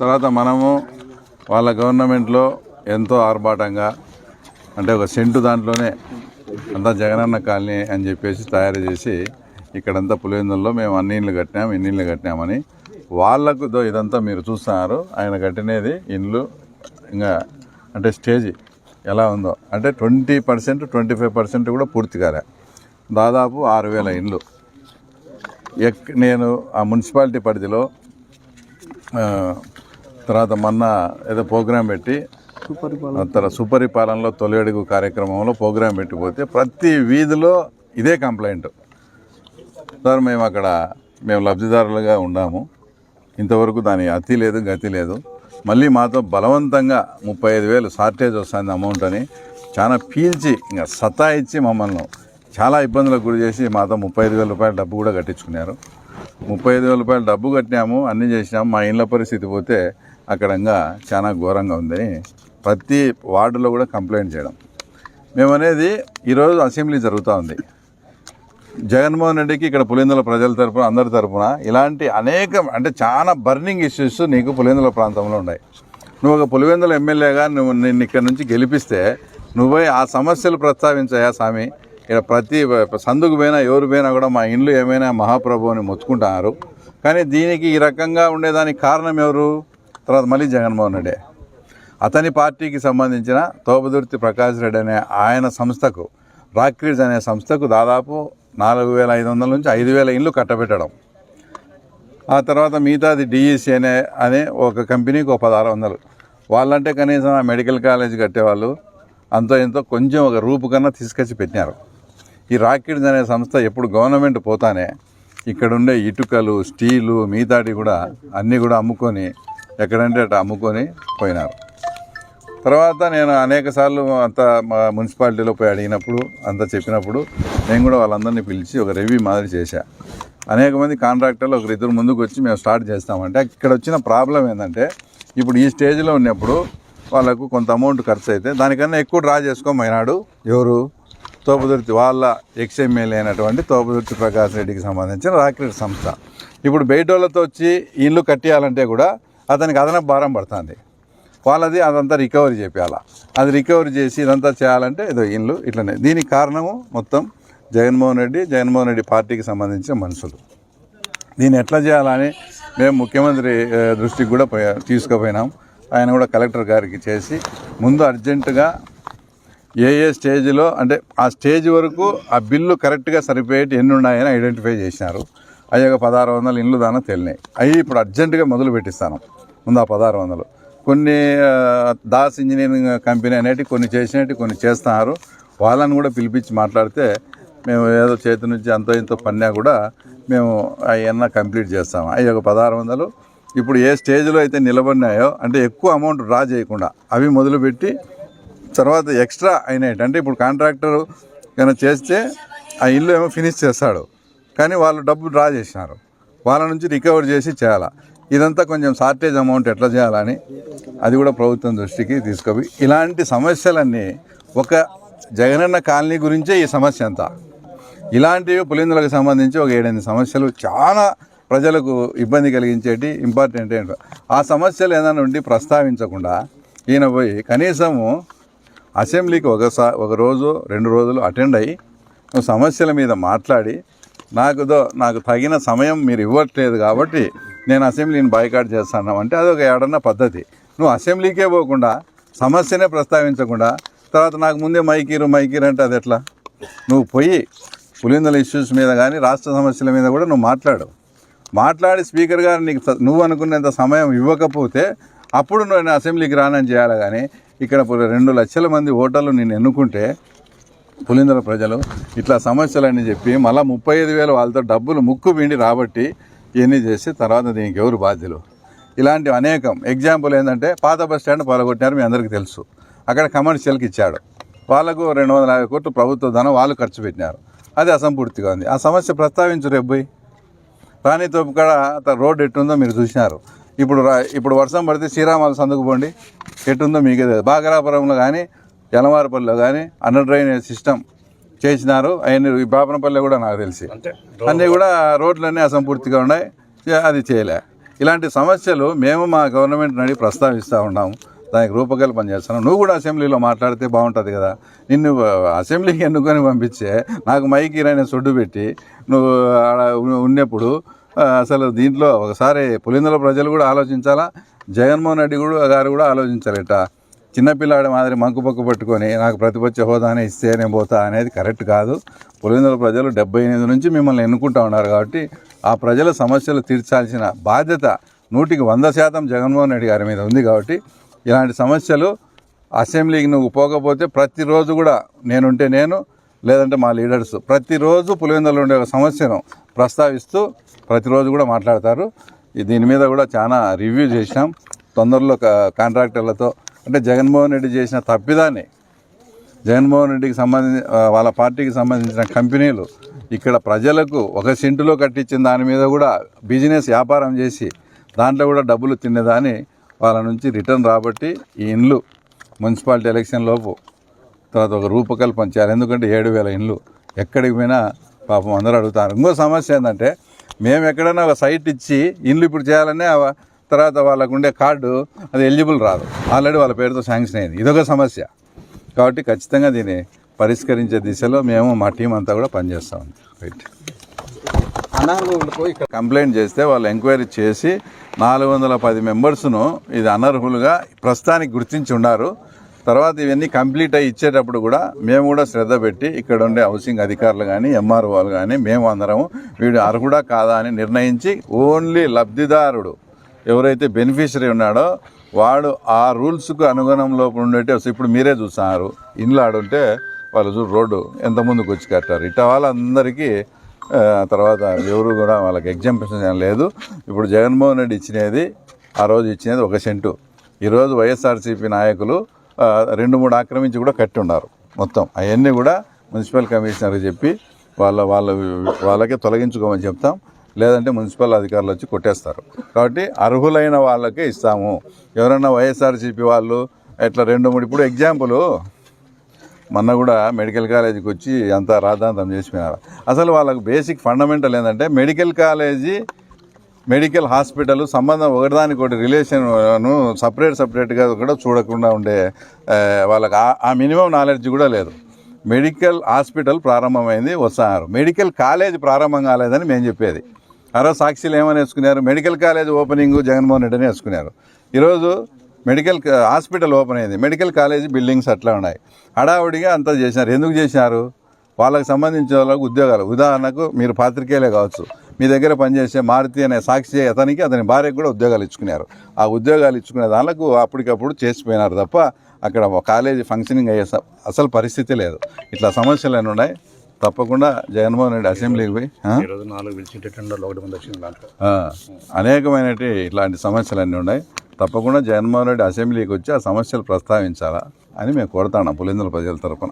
తర్వాత మనము వాళ్ళ గవర్నమెంట్లో ఎంతో ఆర్భాటంగా అంటే ఒక సెంటు దాంట్లోనే అంతా జగనన్న కాలనీ అని చెప్పేసి తయారు చేసి ఇక్కడంతా పులివెందుల్లో మేము అన్ని ఇళ్ళు కట్టినాం ఇన్ని ఇళ్ళు కట్టినామని. వాళ్ళకు ఇదంతా మీరు చూస్తున్నారు ఆయన కట్టినది ఇండ్లు ఇంకా అంటే స్టేజ్ ఎలా ఉందో. అంటే twenty percent twenty five percent కూడా పూర్తి కాలే. దాదాపు ఆరు వేల ఇండ్లు. ఎక్ నేను ఆ మున్సిపాలిటీ పరిధిలో తర్వాత మొన్న ఏదో ప్రోగ్రాం పెట్టి తర్వాత సుపరిపాలనలో తొలి అడుగు కార్యక్రమంలో ప్రోగ్రాం పెట్టిపోతే ప్రతి వీధిలో ఇదే కంప్లైంట్. సార్ మేము అక్కడ మేము లబ్ధిదారులుగా ఉన్నాము. ఇంతవరకు దాని అతి లేదు గతి లేదు. మళ్ళీ మాతో బలవంతంగా ముప్పై ఐదు వేలు షార్టేజ్ వస్తుంది అమౌంట్ అని చాలా పీల్చి ఇంకా సతాయిచ్చి మమ్మల్ని చాలా ఇబ్బందులకు గురి చేసి మాతో ముప్పై ఐదు వేల రూపాయల డబ్బు కూడా కట్టించుకున్నారు. ముప్పై ఐదు వేల రూపాయలు డబ్బు కట్టినాము అన్నీ చేసినాము. మా ఇండ్ల పరిస్థితి పోతే అక్కడంగా చాలా ఘోరంగా ఉందని ప్రతి వార్డులో కూడా కంప్లైంట్ చేయడం. మేము అనేది ఈరోజు అసెంబ్లీ జరుగుతూ ఉంది. జగన్మోహన్ రెడ్డికి ఇక్కడ పులిందుల ప్రజల తరపున అందరి తరపున ఇలాంటి అనేక అంటే చాలా బర్నింగ్ ఇష్యూస్ నీకు పులిందుల ప్రాంతంలో ఉన్నాయి. నువ్వు ఒక పులివెందుల ఎమ్మెల్యేగా నువ్వు నిన్ను ఇక్కడ నుంచి గెలిపిస్తే నువ్వే ఆ సమస్యలు ప్రస్తావించాయా స్వామి? ఇక్కడ ప్రతి సందుకు పోయినా ఎవరు పోయినా కూడా మా ఇండ్లు ఏమైనా మహాప్రభు అని మొత్తుకుంటున్నారు కానీ దీనికి ఈ రకంగా ఉండేదానికి కారణం ఎవరు? తర్వాత మళ్ళీ జగన్మోహన్ రెడ్డి. అతని పార్టీకి సంబంధించిన తోపదుర్తి ప్రకాష్ రెడ్డి అనే ఆయన సంస్థకు రాక్రీజ్ అనే సంస్థకు దాదాపు నాలుగు వేల ఐదు వందల నుంచి ఐదు వేల ఇండ్లు కట్టబెట్టడం. ఆ తర్వాత మిగతాది డిఈసి అనే అనే ఒక కంపెనీకి ఒక పదహారు వందలు. వాళ్ళంటే కనీసం ఆ మెడికల్ కాలేజ్ కట్టేవాళ్ళు అంతో ఎంతో కొంచెం ఒక రూపు కన్నా తీసుకొచ్చి పెట్టినారు. ఈ రాకెట్స్ అనే సంస్థ ఎప్పుడు గవర్నమెంట్ పోతానే ఇక్కడ ఉండే ఇటుకలు స్టీలు మిగతాటి కూడా అన్నీ కూడా అమ్ముకొని ఎక్కడంటే అటు అమ్ముకొని పోయినారు. తర్వాత నేను అనేక సార్లు అంత మా మున్సిపాలిటీలో పోయి అడిగినప్పుడు అంతా చెప్పినప్పుడు నేను కూడా వాళ్ళందరినీ పిలిచి ఒక రివ్యూ మాదిరి చేశా. అనేక మంది కాంట్రాక్టర్లు ఒకరు ఇద్దరు ముందుకు వచ్చి మేము స్టార్ట్ చేస్తామంటే ఇక్కడ వచ్చిన ప్రాబ్లం ఏంటంటే ఇప్పుడు ఈ స్టేజ్లో ఉన్నప్పుడు వాళ్ళకు కొంత అమౌంట్ ఖర్చు అయితే దానికన్నా ఎక్కువ డ్రా చేసుకోమైనాడు ఎవరు? తోపుదుర్తి వాళ్ళ ఎక్స్ఎమ్మెల్యే అయినటువంటి తోపుదుర్తి ప్రకాష్ రెడ్డికి సంబంధించిన రాకెట్ సంస్థ. ఇప్పుడు బయట వాళ్ళతో వచ్చి ఇల్లు కట్టేయాలంటే కూడా అతనికి అదనపు భారం పడుతుంది. వాళ్ళది అదంతా రికవరీ చేయాల అది రికవరీ చేసి ఇదంతా చేయాలంటే ఏదో ఇల్లు ఇట్లనే. దీనికి కారణము మొత్తం జగన్మోహన్ రెడ్డి జగన్మోహన్ రెడ్డి పార్టీకి సంబంధించిన మనుషులు. దీన్ని ఎట్లా చేయాలని మేము ముఖ్యమంత్రి దృష్టికి కూడా పోయా తీసుకుపోయినాం. ఆయన కూడా కలెక్టర్ గారికి చేసి ముందు అర్జెంటుగా ఏ ఏ స్టేజ్లో అంటే ఆ స్టేజ్ వరకు ఆ బిల్లు కరెక్ట్గా సరిపోయేటి ఎన్ని ఉన్నాయని ఐడెంటిఫై చేసినారు. అవి ఒక పదహారు వందలు ఇండ్లు దానా తెలినాయి. అవి ఇప్పుడు అర్జెంటుగా మొదలు పెట్టిస్తాను. ముందు ఆ పదహారు వందలు. కొన్ని దాస్ ఇంజనీరింగ్ కంపెనీ అనేటివి కొన్ని చేసినట్టు కొన్ని చేస్తున్నారు. వాళ్ళని కూడా పిలిపించి మాట్లాడితే మేము ఏదో చేతి నుంచి అంతో ఇంతో పన్నా కూడా మేము అవన్నీ కంప్లీట్ చేస్తాము అవి ఒక పదహారు వందలు. ఇప్పుడు ఏ స్టేజ్లో అయితే నిలబడినాయో అంటే ఎక్కువ అమౌంట్ డ్రా చేయకుండా అవి మొదలుపెట్టి తర్వాత ఎక్స్ట్రా అయినాయి అంటే ఇప్పుడు కాంట్రాక్టర్ ఏమైనా చేస్తే ఆ ఇల్లు ఏమో ఫినిష్ చేస్తాడు. కానీ వాళ్ళు డబ్బు డ్రా చేసినారు. వాళ్ళ నుంచి రికవర్ చేసి చేయాలా. ఇదంతా కొంచెం షార్టేజ్ అమౌంట్ ఎట్లా చేయాలని అది కూడా ప్రభుత్వం దృష్టికి తీసుకుపోయి ఇలాంటి సమస్యలన్నీ ఒక జగనన్న కాలనీ గురించే ఈ సమస్య అంతా. ఇలాంటివి పులిందులకు సంబంధించి ఒక ఏడెనిమిది సమస్యలు చాలా ప్రజలకు ఇబ్బంది కలిగించేటి ఇంపార్టెంట్ ఏంటో. ఆ సమస్యలు ఏదైనా ఉండి ప్రస్తావించకుండా ఈయన పోయి కనీసము అసెంబ్లీకి ఒకసారి ఒక రోజు రెండు రోజులు అటెండ్ అయ్యి నువ్వు సమస్యల మీద మాట్లాడి నాకుదో నాకు తగిన సమయం మీరు ఇవ్వట్లేదు కాబట్టి నేను అసెంబ్లీని బాయ్కాట్ చేస్తాను అంటే అదొక ఏడన్న పద్ధతి. నువ్వు అసెంబ్లీకే పోకుండా సమస్యనే ప్రస్తావించకుండా తర్వాత నాకు ముందే మైకీరు మైకీరు అంటే అది ఎట్లా? నువ్వు పోయి పులిందల ఇష్యూస్ మీద కానీ రాష్ట్ర సమస్యల మీద కూడా నువ్వు మాట్లాడు. మాట్లాడి స్పీకర్ గారు నీకు నువ్వు అనుకున్నంత సమయం ఇవ్వకపోతే అప్పుడు నువ్వు నేను అసెంబ్లీకి రానని చేయాలి కానీ ఇక్కడ రెండు లక్షల మంది ఓటర్లు నేను ఎన్నుకుంటే పులిందల ప్రజలు ఇట్లా సమస్యలని చెప్పి మళ్ళీ ముప్పై ఐదు వేలు వాళ్ళతో డబ్బులు ముక్కు పిండి రాబట్టి ఇవన్నీ చేసి తర్వాత దీనికి ఎవరు బాధ్యులు? ఇలాంటివి అనేకం. ఎగ్జాంపుల్ ఏంటంటే పాత బస్ స్టాండ్ పాల్గొట్టినారు మీ అందరికీ తెలుసు. అక్కడ కమర్షియల్కి ఇచ్చాడు. వాళ్ళకు రెండు వందల యాభై కోట్లు ప్రభుత్వ ధనం వాళ్ళు ఖర్చు పెట్టినారు. అది అసంపూర్తిగా ఉంది. ఆ సమస్య ప్రస్తావించు రేపు పోయి. రాణి తోపు కాడ రోడ్డు ఎట్టుందో మీరు చూసినారు. ఇప్పుడు రా ఇప్పుడు వర్షం పడితే శ్రీరామాల సందుకు పోండి. ఎట్టుందో మీకే తెలియదు బాగరాపురంలో కానీ యలమారపల్లిలో కానీ అండర్ డ్రైనేజ్ సిస్టమ్ చేసినారు. అవన్నీ ఈ బాపనపల్లి కూడా నాకు తెలిసి. అన్నీ కూడా రోడ్లన్నీ అసంపూర్తిగా ఉన్నాయి. అది చేయలే. ఇలాంటి సమస్యలు మేము మా గవర్నమెంట్ నడి ప్రస్తావిస్తూ ఉన్నాము. దానికి రూపకల్పన చేస్తున్నాం. నువ్వు కూడా అసెంబ్లీలో మాట్లాడితే బాగుంటుంది కదా. నిన్ను అసెంబ్లీకి ఎన్నుకొని పంపించే నాకు మైకి ఇరాని సొడ్డు పెట్టి నువ్వు ఉన్నప్పుడు అసలు దీంట్లో ఒకసారి పులిందల ప్రజలు కూడా ఆలోచించాలా? జగన్మోహన్ రెడ్డి కూడా గారు కూడా ఆలోచించాలట? చిన్నపిల్లాడి మాదిరి మంకు పక్కు పట్టుకొని నాకు ప్రతిపక్ష హోదానే ఇస్తే నేను పోతా అనేది కరెక్ట్ కాదు. పులివెందుల ప్రజలు డెబ్బై ఎనిమిది నుంచి మిమ్మల్ని ఎన్నుకుంటా ఉన్నారు కాబట్టి ఆ ప్రజల సమస్యలు తీర్చాల్సిన బాధ్యత నూటికి వంద శాతం జగన్మోహన్ రెడ్డి గారి మీద ఉంది కాబట్టి ఇలాంటి సమస్యలు అసెంబ్లీకి నువ్వు పోకపోతే ప్రతిరోజు కూడా నేనుంటే నేను లేదంటే మా లీడర్స్ ప్రతిరోజు పులివెందులో ఉండే ఒక సమస్యను ప్రస్తావిస్తూ ప్రతిరోజు కూడా మాట్లాడతారు. దీని మీద కూడా చాలా రివ్యూ చేసినాం తొందరలో కా- కాంట్రాక్టర్లతో అంటే జగన్మోహన్ రెడ్డి చేసిన తప్పిదాన్ని జగన్మోహన్ రెడ్డికి సంబంధించి వాళ్ళ పార్టీకి సంబంధించిన కంపెనీలు ఇక్కడ ప్రజలకు ఒక సెంటులో కట్టించిన దాని మీద కూడా బిజినెస్ వ్యాపారం చేసి దాంట్లో కూడా డబ్బులు తినేదాన్ని వాళ్ళ నుంచి రిటర్న్ రాబట్టి ఈ ఇండ్లు మున్సిపాలిటీ ఎలక్షన్ లోపు తర్వాత ఒక రూపకల్పన చేయాలి. ఎందుకంటే ఏడు వేల ఇండ్లు ఎక్కడికి పోయినా పాపం అందరూ అడుగుతారు. ఇంకో సమస్య ఏంటంటే మేము ఎక్కడైనా ఒక సైట్ ఇచ్చి ఇండ్లు ఇప్పుడు చేయాలనే తర్వాత వాళ్ళకు ఉండే కార్డు అది ఎలిజిబుల్ రాదు. ఆల్రెడీ వాళ్ళ పేరుతో శాంక్షన్ అయింది. ఇదొక సమస్య. కాబట్టి ఖచ్చితంగా దీన్ని పరిష్కరించే దిశలో మేము మా టీం అంతా కూడా పనిచేస్తాం రైట్ అనర్హులకు ఇక్కడ కంప్లైంట్ చేస్తే వాళ్ళు ఎంక్వైరీ చేసి నాలుగు వందల పది మెంబర్స్ను ఇది అనర్హులుగా ప్రస్తుతానికి గుర్తించి ఉన్నారు. తర్వాత ఇవన్నీ కంప్లీట్ అయ్యి ఇచ్చేటప్పుడు కూడా మేము కూడా శ్రద్ధ పెట్టి ఇక్కడ ఉండే హౌసింగ్ అధికారులు కానీ ఎంఆర్ఓలు కానీ మేము అందరము వీడు అర్హుడా కాదా అని నిర్ణయించి ఓన్లీ లబ్ధిదారుడు ఎవరైతే బెనిఫిషరీ ఉన్నాడో వాడు ఆ రూల్స్కు అనుగుణంలో ఉండేటి ఇప్పుడు మీరే చూస్తున్నారు. ఇండ్లు ఆడుంటే వాళ్ళు చూడు రోడ్డు ఎంత ముందుకు వచ్చి కట్టారు. ఇట్ట వాళ్ళందరికీ తర్వాత ఎవరు కూడా వాళ్ళకి ఎగ్జాంపిషన్ లేదు. ఇప్పుడు జగన్మోహన్ రెడ్డి ఇచ్చినది ఆ రోజు ఇచ్చినది ఒక సెంటు. ఈరోజు వైఎస్ఆర్సీపీ నాయకులు రెండు మూడు ఆక్రమించి కూడా కట్టి ఉన్నారు మొత్తం. అవన్నీ కూడా మున్సిపల్ కమిషనర్కి చెప్పి వాళ్ళ వాళ్ళ వాళ్ళకే తొలగించుకోమని చెప్తాం. లేదంటే మున్సిపల్ అధికారులు వచ్చి కొట్టేస్తారు. కాబట్టి అర్హులైన వాళ్ళకే ఇస్తాము. ఎవరైనా వైఎస్ఆర్సీపీ వాళ్ళు ఇట్లా రెండు మూడు ఇప్పుడు ఎగ్జాంపుల్ మొన్న కూడా మెడికల్ కాలేజీకి వచ్చి అంత రాద్ధాంతం చేసిపోయినారు. అసలు వాళ్ళకు బేసిక్ ఫండమెంటల్ ఏంటంటే మెడికల్ కాలేజీ మెడికల్ హాస్పిటల్ సంబంధం ఒకటిదానికి ఒకటి రిలేషన్ను సపరేట్ సపరేట్గా కూడా చూడకుండా ఉండే వాళ్ళకి ఆ- మినిమం నాలెడ్జ్ కూడా లేదు. మెడికల్ హాస్పిటల్ ప్రారంభమైంది వస్తున్నారు మెడికల్ కాలేజ్ ప్రారంభం కాలేదని మేము చెప్పేది. అరవై సాక్షిలు ఏమని వేసుకున్నారు? Medical college opening Jaganmohan Reddy అని వేసుకున్నారు. ఈరోజు మెడికల్ హాస్పిటల్ ఓపెన్ అయింది. మెడికల్ కాలేజ్ బిల్డింగ్స్ అట్లా ఉన్నాయి. హడావుడిగా అంతా చేసినారు. ఎందుకు చేసినారు? వాళ్ళకి సంబంధించిన వాళ్ళకు ఉద్యోగాలు. ఉదాహరణకు మీరు పాత్రికేయులే కావచ్చు. మీ దగ్గర పనిచేసే మారుతి అనే సాక్షి అతనికి అతని భార్యకు కూడా ఉద్యోగాలు ఇచ్చుకున్నారు. ఆ ఉద్యోగాలు ఇచ్చుకునే దానికి అప్పటికప్పుడు చేసిపోయినారు తప్ప అక్కడ కాలేజీ ఫంక్షనింగ్ అయ్యే అసలు పరిస్థితి లేదు. ఇట్లా సమస్యలు అన్నీ ఉన్నాయి? తప్పకుండా జగన్మోహన్ రెడ్డి అసెంబ్లీకి పోయి అనేకమైనటి ఇట్లాంటి సమస్యలు అన్నీ ఉన్నాయి. తప్పకుండా జగన్మోహన్ రెడ్డి అసెంబ్లీకి వచ్చి ఆ సమస్యలు ప్రస్తావించాలా అని మేము కోరుతాం పులిందుల ప్రజల తరపున.